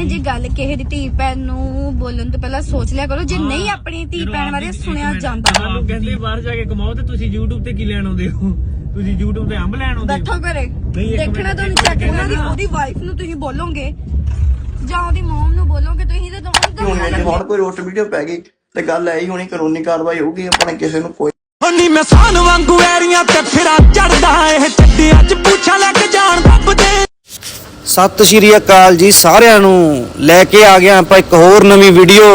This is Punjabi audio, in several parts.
ਹਾਂ ਜੇ ਗੱਲ ਕਿਸੇ ਦੀ ਧੀ ਭੈਣ ਨੂੰ ਬੋਲਣ ਤੋਂ ਪਹਿਲਾਂ ਸੋਚ ਲਿਆ ਕਰੋ ਜੇ ਨਹੀਂ ਆਪਣੀ ਧੀ ਭੈਣ ਬਾਰੇ ਸੁਣਿਆ ਜਾਂਦਾ। ਸਾਨੂੰ ਕਹਿੰਦੇ ਬਾਹਰ ਜਾ ਕੇ ਕਮਾਓ ਤੇ ਤੁਸੀਂ YouTube ਤੇ ਕੀ ਲੈਣ ਆਉਂਦੇ ਹੋ? ਤੁਸੀਂ YouTube ਤੇ ਅੰਬ ਲੈਣ ਆਉਂਦੇ ਬੈਠੋ ਹੋ ਘਰੇ। ਨਹੀਂ, ਇੱਕ ਦੇਖਣਾ ਤੁਹਾਨੂੰ ਚੱਕ ਉਹਨਾਂ ਦੀ ਉਹਦੀ ਵਾਈਫ ਨੂੰ ਤੁਸੀਂ ਬੋਲੋਗੇ ਜਾਂ ਉਹਦੀ ਮਮ ਨੂੰ ਬੋਲੋਗੇ ਤੁਸੀਂ ਤੇ ਹੁਣ ਤੁਹਾਨੂੰ ਜੇ ਹੁਣ ਕੋਈ ਰੋਸਟ ਵੀਡੀਓ ਪੈ ਗਈ ਤੇ ਗੱਲ ਐ ਹੀ ਹੋਣੀ ਕਾਨੂੰਨੀ ਕਾਰਵਾਈ ਹੋਊਗੀ ਆਪਣੇ ਕਿਸੇ ਨੂੰ ਕੋਈ ਹੰਨੀ ਮੈਂ ਸਾਨ ਵਾਂਗੂ ਐਰੀਆਂ ਤੇ ਫਿਰਾਂ ਚੜਦਾ ਇਹ ਚੱਡੀਆਂ ਚ ਪੁੱਛਾਂ ਲੈ ਸਤਿ ਸ਼੍ਰੀ ਅਕਾਲ ਜੀ ਸਾਰਿਆਂ ਨੂੰ। ਲੈ ਕੇ ਆ ਗਿਆ ਆਪਾਂ ਇੱਕ ਹੋਰ ਨਵੀਂ ਵੀਡੀਓ।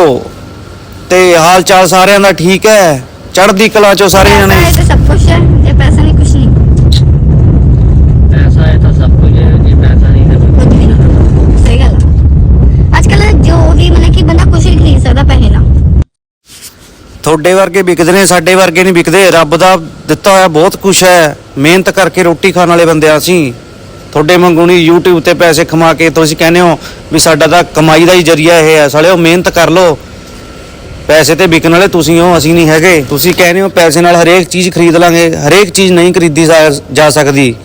ਤੇ ਹਾਲ ਚਾਲ ਸਾਰਿਆਂ ਦਾ ਠੀਕ ਹੈ? ਚੜ੍ਹਦੀ ਕਲਾ ਚੋਂ ਸਾਰੇ ਜਣੇ ਪੈਸਾ ਹੈ ਤੇ ਸਭ ਕੁਝ ਹੈ ਜੇ ਪੈਸਾ ਨਹੀਂ ਕੁਝ ਨਹੀਂ। ਪੈਸਾ ਹੈ ਤਾਂ ਸਭ ਕੁਝ ਹੈ ਜੇ ਪੈਸਾ ਨਹੀਂ ਤਾਂ ਕੁਝ ਵੀ ਨਹੀਂ। ਸਹੀ ਗੱਲ ਆ। ਅੱਜ ਕੱਲ ਜੋ ਵੀ ਮਤਲਬ ਕਿ ਬੰਦਾ ਕੁਝ ਨਹੀਂ ਖਰੀਦ ਸਕਦਾ ਪੈਸੇ ਨਾਲ। ਤੁਹਾਡੇ ਵਰਗੇ ਵਿਕਦੇ ਨੇ ਸਾਡੇ ਵਰਗੇ ਨਹੀਂ ਵਿਕਦੇ। ਰੱਬ ਦਾ ਦਿੱਤਾ ਹੋਇਆ ਬਹੁਤ ਕੁਝ ਹੈ। ਮਿਹਨਤ ਕਰਕੇ ਰੋਟੀ ਖਾਣ ਵਾਲੇ ਬੰਦੇ ਆ ਅਸੀਂ। ਤੁਹਾਡੇ ਮੰਗੂਣੀ ਨਹੀਂ, YouTube ਤੇ ਪੈਸੇ ਕਮਾ ਕੇ ਤੁਸੀਂ ਕਹਿੰਦੇ ਹੋ ਵੀ ਸਾਡਾ ਤਾਂ ਕਮਾਈ ਦਾ ਹੀ ਜਰੀਆ ਇਹ ਹੈ। ਸਾਲਿਓ, ਮਿਹਨਤ ਕਰ ਲਓ। ਪੈਸੇ ਤੇ ਵਿਕਣ ਵਾਲੇ ਤੁਸੀਂ ਹੋ, ਅਸੀਂ ਨਹੀਂ ਹੈਗੇ। ਤੁਸੀਂ ਕਹਿੰਦੇ ਹੋ ਪੈਸੇ ਨਾਲ ਹਰੇਕ ਚੀਜ਼ ਖਰੀਦ ਲਾਂਗੇ। ਹਰੇਕ ਚੀਜ਼ ਨਹੀਂ ਖਰੀਦੀ ਜਾ- ਜਾ ਸਕਦੀ।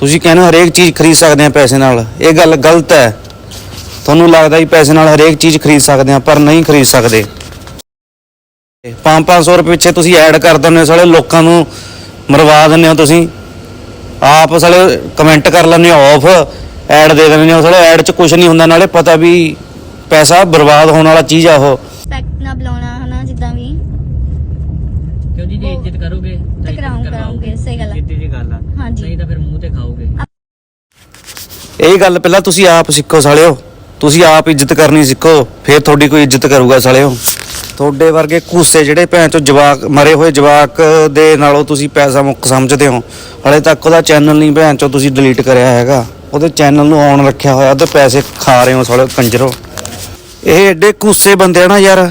ਤੁਸੀਂ ਕਹਿੰਦੇ ਹੋ ਹਰੇਕ ਚੀਜ਼ ਖਰੀਦ ਸਕਦੇ ਆ ਪੈਸੇ ਨਾਲ। ਇਹ ਗੱਲ ਗਲਤ ਹੈ। ਤੁਹਾਨੂੰ ਲੱਗਦਾ ਵੀ ਪੈਸੇ ਨਾਲ ਹਰੇਕ ਚੀਜ਼ ਖਰੀਦ ਸਕਦੇ ਆ ਪਰ ਨਹੀਂ ਖਰੀਦ ਸਕਦੇ। 5-500 ਰੁਪਏ ਪਿੱਛੇ ਤੁਸੀਂ ਐਡ ਕਰ ਦਿੰਦੇ ਹੋ। ਸਾਲੇ ਲੋਕਾਂ ਨੂੰ ਮਰਵਾ ਦਿੰਦੇ ਹੋ ਤੁਸੀਂ। ਆਪ ਸਾਲੇ ਕਮੈਂਟ ਕਰ ਲੈਂਦੇ ਆਫ ਐਡ ਦੇ ਦਿੰਦੇ ਹੋ ਸਾਲੇ ਐਡ 'ਚ ਕੁਝ ਨਹੀਂ ਹੁੰਦਾ ਨਾਲੇ ਪਤਾ ਵੀ ਪੈਸਾ ਬਰਬਾਦ ਹੋਣ ਵਾਲਾ ਚੀਜ਼ ਆ ਉਹ। ਸੈਕਟ ਨਾ ਬੁਲਾਉਣਾ ਹਨਾ ਜਿੱਦਾਂ ਵੀ। ਕਿਉਂ ਜੀ ਜੇ ਇੱਜ਼ਤ ਕਰੋਗੇ ਤੇ ਕਰਾਉਂ ਕਰਾਉਂਗੇ ਸਹੀ ਗੱਲ ਆ। ਸਿੱਧੀ ਜੀ ਗੱਲ ਆ। ਹਾਂਜੀ। ਨਹੀਂ ਤਾਂ ਫਿਰ ਮੂੰਹ ਤੇ ਖਾਓਗੇ। ਇਹ ਗੱਲ ਪਹਿਲਾਂ ਤੁਸੀਂ ਆਪ ਸਿੱਖੋ ਸਾਲਿਓ। ਤੁਸੀਂ ਆਪ ਇੱਜ਼ਤ ਕਰਨੀ ਸਿੱਖੋ ਫਿਰ ਤੁਹਾਡੀ ਕੋਈ ਇੱਜ਼ਤ ਕਰੂਗਾ ਸਾਲਿਓ। ਤੁਹਾਡੇ ਵਰਗੇ ਘੂਸੇ ਜਿਹੜੇ ਭੈਣ ਚੋਂ ਜਵਾਕ, ਮਰੇ ਹੋਏ ਜਵਾਕ ਦੇ ਨਾਲੋਂ ਤੁਸੀਂ ਪੈਸਾ ਮੁੱਕ ਸਮਝਦੇ ਹੋ। ਹਲੇ ਤੱਕ ਉਹਦਾ ਚੈਨਲ ਨਹੀਂ ਭੈਣ ਚੋਂ ਤੁਸੀਂ ਡਿਲੀਟ ਕਰਿਆ ਹੈਗਾ। ਉਹਦੇ ਚੈਨਲ ਨੂੰ ਆਨ ਰੱਖਿਆ ਹੋਇਆ, ਉਹਦੇ ਪੈਸੇ ਖਾ ਰਹੇ ਹੋ ਸਾਲਿਓ ਕੰਜਰੋ। ਇਹ ਐਡੇ ਘੂਸੇ ਬੰਦੇ ਆ ਨਾ ਯਾਰ।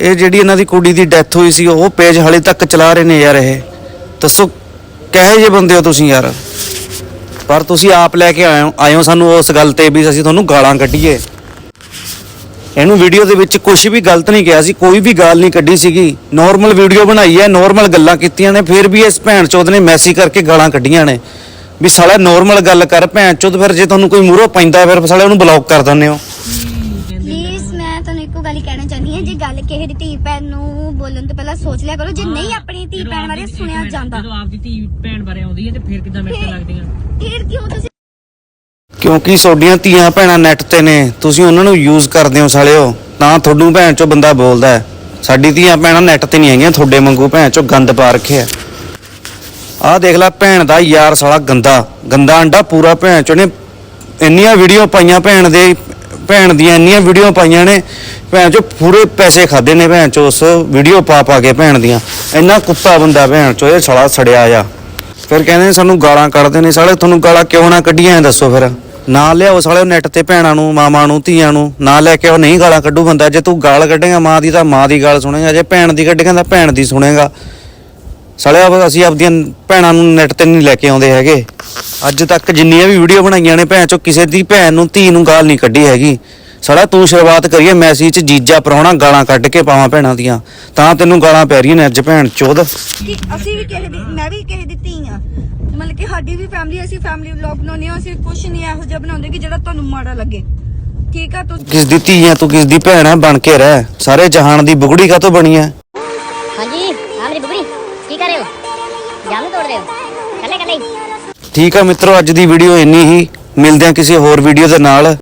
ਇਹ ਜਿਹੜੀ ਇਹਨਾਂ ਦੀ ਕੁੜੀ ਦੀ ਡੈਥ ਹੋਈ ਸੀ, ਉਹ ਪੇਜ ਹਲੇ ਤੱਕ ਚਲਾ ਰਹੇ ਨੇ ਯਾਰ ਇਹ। ਦੱਸੋ, ਕਹੇ ਜੇ ਬੰਦੇ ਹੋ ਤੁਸੀਂ ਯਾਰ? ਪਰ ਤੁਸੀਂ ਆਪ ਲੈ ਕੇ ਆਏ ਹੋ ਆਏ ਹੋ ਸਾਨੂੰ ਉਸ ਗੱਲ ਤੇ ਵੀ ਅਸੀਂ ਤੁਹਾਨੂੰ ਗਾਲਾਂ ਕੱਢੀਏ। ਇਹਨੂੰ ਵੀਡੀਓ ਦੇ ਵਿੱਚ ਕੁਝ ਵੀ ਗਲਤ ਨਹੀਂ ਕਿਹਾ ਸੀ ਕੋਈ ਵੀ ਗਾਲ ਨਹੀਂ ਕੱਢੀ ਸੀਗੀ। ਨਾਰਮਲ ਵੀਡੀਓ ਬਣਾਈ ਹੈ ਨਾਰਮਲ ਗੱਲਾਂ ਕੀਤੀਆਂ ਨੇ ਫਿਰ ਵੀ ਇਸ ਭੈਣ ਚੋਦ ਨੇ ਮੈਸੀ ਕਰਕੇ ਗਾਲਾਂ ਕੱਢੀਆਂ ਨੇ। ਵੀ ਸਾਲਾ ਨਾਰਮਲ ਗੱਲ ਕਰ ਭੈਣ ਚੋਦ ਫਿਰ ਜੇ ਤੁਹਾਨੂੰ ਕੋਈ ਮੂਹਰੋਂ ਪੈਂਦਾ ਫਿਰ ਸਾਲੇ ਉਹਨੂੰ ਬਲੌਕ ਕਰ ਦਿੰਦੇ ਹੋ। ਪਲੀਜ਼ ਮੈਂ ਤੁਹਾਨੂੰ ਇੱਕੋ ਗੱਲ ਹੀ ਕਹਿਣਾ ਚਾਹੁੰਦੀ ਹਾਂ ਜੇ ਗੱਲ ਕਿਸੇ ਦੀ ਧੀ ਭੈਣ ਨੂੰ ਬੋਲਣ ਤੋਂ ਪਹਿਲਾਂ ਸੋਚ ਲਿਆ ਕਰੋ ਜੇ ਨਹੀਂ ਆਪਣੀ ਧੀ ਭੈਣ ਬਾਰੇ ਸੁਣਿਆ ਜਾਂਦਾ। ਜਦੋਂ ਆਪਦੀ ਧੀ ਭੈਣ ਬਾਰੇ ਆਉਂਦੀ ਹੈ ਤੇ ਫਿਰ ਕਿਦਾਂ ਮਿਰਚਾਂ ਲੱਗਦੀਆਂ ਫਿਰ ਕਿਉਂ ਤੁਸੀਂ ਕਿਉਂਕਿ ਤੁਹਾਡੀਆਂ ਧੀਆਂ ਭੈਣਾਂ ਨੈਟ ਤੇ ਨੇ, ਤੁਸੀਂ ਉਹਨਾਂ ਨੂੰ ਯੂਜ਼ ਕਰਦੇ ਹੋ ਸਾਲਿਓ। ਤਾਂ ਤੁਹਾਨੂੰ ਭੈਣ ਚੋਂ ਬੰਦਾ ਬੋਲਦਾ ਹੈ। ਸਾਡੀ ਧੀਆਂ ਭੈਣਾਂ ਨੈਟ ਤੇ ਨਹੀਂ ਹੈਗੀਆਂ, ਤੁਹਾਡੇ ਵਾਂਗੂ ਭੈਣ ਚੋਂ ਗੰਦ ਪਾ ਰੱਖਿਆ ਆਹ ਦੇਖ ਲੈ ਭੈਣ ਦਾ ਯਾਰ ਸਾਲਾ ਗੰਦਾ। ਗੰਦਾ ਅੰਡਾ ਪੂਰਾ ਭੈਣ ਚੋਂ ਨੇ। ਇੰਨੀਆਂ ਵੀਡੀਓ ਪਾਈਆਂ ਭੈਣ ਦੇ, ਭੈਣ ਦੀਆਂ ਇੰਨੀਆਂ ਵੀਡੀਓ ਪਾਈਆਂ ਨੇ। ਭੈਣ ਚੋਂ ਪੂਰੇ ਪੈਸੇ ਖਾਦੇ ਨੇ ਭੈਣ ਚੋਂ ਉਸ ਵੀਡੀਓ ਪਾ ਪਾ ਕੇ ਭੈਣ ਦੀਆਂ। ਇੰਨਾ ਕੁੱਤਾ ਬੰਦਾ ਭੈਣ ਚੋਂ ਇਹ ਸਾਲਾ ਸੜਿਆ ਆ। ਫਿਰ ਕਹਿੰਦੇ ਨੇ ਸਾਨੂੰ ਗਾਲਾਂ ਕੱਢਦੇ ਨੇ ਸਾਲੇ ਤੁਹਾਨੂੰ ਗਾਲਾਂ ਕਿਉਂ ਨਾ ਕੱਢੀਆਂ ਦੱਸੋ ਫਿਰ। ਨਾ ਲਿਆਓ ਸਾਲੇ ਨੈਟ ਤੇ ਭੈਣਾਂ ਨੂੰ, ਮਾਵਾਂ ਨੂੰ, ਧੀਆਂ ਨੂੰ, ਨਾ ਲੈ ਕੇ ਉਹ ਨਹੀਂ ਗਾਲਾਂ ਕੱਢੂ ਬੰਦਾ। ਜੇ ਤੂੰ ਗਾਲ ਕੱਢੇਗਾ ਮਾਂ ਦੀ ਤਾਂ ਮਾਂ ਦੀ ਗਾਲ ਸੁਣੇਗਾ, ਜੇ ਭੈਣ ਦੀ ਕੱਢੇਗਾ ਤਾਂ ਭੈਣ ਦੀ ਸੁਣੇਗਾ। ਸਾਲੇ ਅਸੀਂ ਆਪਦੀਆਂ ਭੈਣਾਂ ਨੂੰ ਨੈਟ ਤੇ ਨਹੀਂ ਲੈ ਕੇ ਆਉਂਦੇ ਹੈਗੇ। ਅੱਜ ਤੱਕ ਜਿੰਨੀਆਂ ਵੀ ਵੀਡੀਓ ਬਣਾਈਆਂ ਨੇ ਭੈਣ ਚੋਂ ਕਿਸੇ ਦੀ ਭੈਣ ਨੂੰ, ਧੀ ਨੂੰ ਗਾਲ ਨਹੀਂ ਕੱਢੀ ਹੈਗੀ। ਸਾਲਾ ਤੂੰ ਸ਼ੁਰੂਆਤ ਕਰੀਏ ਮੈਸੇਜ ਚ ਜੀਜਾ ਪਰਾਉਣਾ ਗਾਲਾਂ ਕੱਢ ਕੇ ਪਾਵਾਂ ਭੈਣਾਂ ਦੀਆਂ। ਤਾਂ ਤੈਨੂੰ ਗਾਲਾਂ ਪੈ ਰਹੀਆਂ ਨੇ ਅੱਜ ਭੈਣ ਚੋਦ। ਕਿ ਅਸੀਂ ਵੀ ਕਿਸੇ ਦੀ ਮੈਂ ਵੀ ਕਿਸੇ ਦੀ ਧੀ ਆ। ਮਤਲਬ ਕਿ ਸਾਡੀ ਵੀ ਫੈਮਿਲੀ ਅਸੀਂ ਫੈਮਿਲੀ ਵਲੌਗ ਬਣਾਉਂਦੇ ਹਾਂ ਅਸੀਂ ਕੁਝ ਨਹੀਂ ਇਹੋ ਜਿਹਾ ਬਣਾਉਂਦੇ ਕਿ ਜਿਹੜਾ ਤੁਹਾਨੂੰ ਮਾੜਾ ਲੱਗੇ। ਠੀਕ ਆ ਤੁਸੀਂ ਕਿਸ ਦੀ ਧੀ ਆ ਤੂੰ ਕਿਸ ਦੀ ਭੈਣ ਆ ਬਣ ਕੇ ਰਹਿ। ਸਾਰੇ ਜਹਾਨ ਦੀ ਬੁਗੜੀ ਕਾ ਕਾਤੋਂ ਬਣੀ ਆ? ਹਾਂਜੀ ਆ ਮੇਰੀ ਬੁਗੜੀ। ਕੀ ਕਰ ਰਹੇ ਹੋ? ਜਾਮ ਤੋੜ ਰਹੇ ਹੋ? ਕੱਲੇ ਕੱਲੇ ਠੀਕ ਆ ਮਿੱਤਰੋ ਅੱਜ ਦੀ ਵੀਡੀਓ ਇੰਨੀ ਹੀ। ਮਿਲਦੇ ਆ ਕਿਸੇ ਹੋਰ ਵੀਡੀਓ ਦੇ ਨਾਲ।